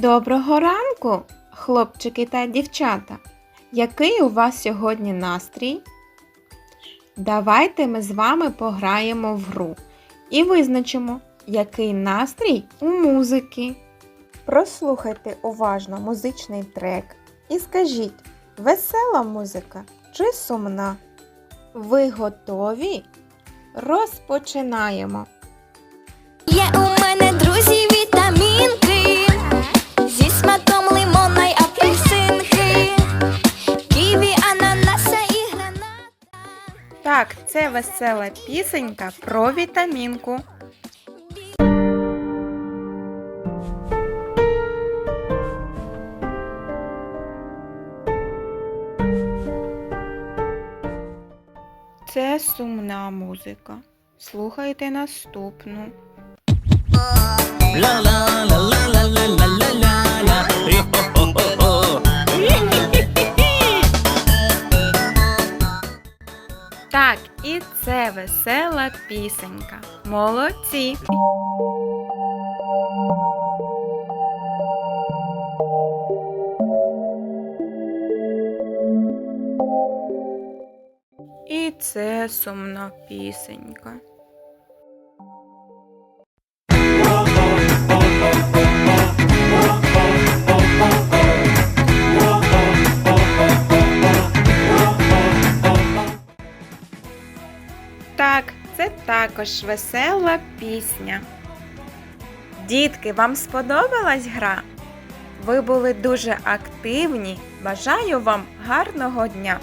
Доброго ранку, хлопчики та дівчата. Який у вас сьогодні настрій? Давайте ми з вами пограємо в гру і визначимо, який настрій у музики. Прослухайте уважно музичний трек і скажіть, весела музика чи сумна? Ви готові? Розпочинаємо. Є у мене друзі Так, це весела пісенька про вітамінку. Це сумна музика. Слухайте наступну. La Так, і це весела пісенька. Молодці! І це сумна пісенька. Так, це також весела пісня. Дітки, вам сподобалась гра? Ви були дуже активні. Бажаю вам гарного дня!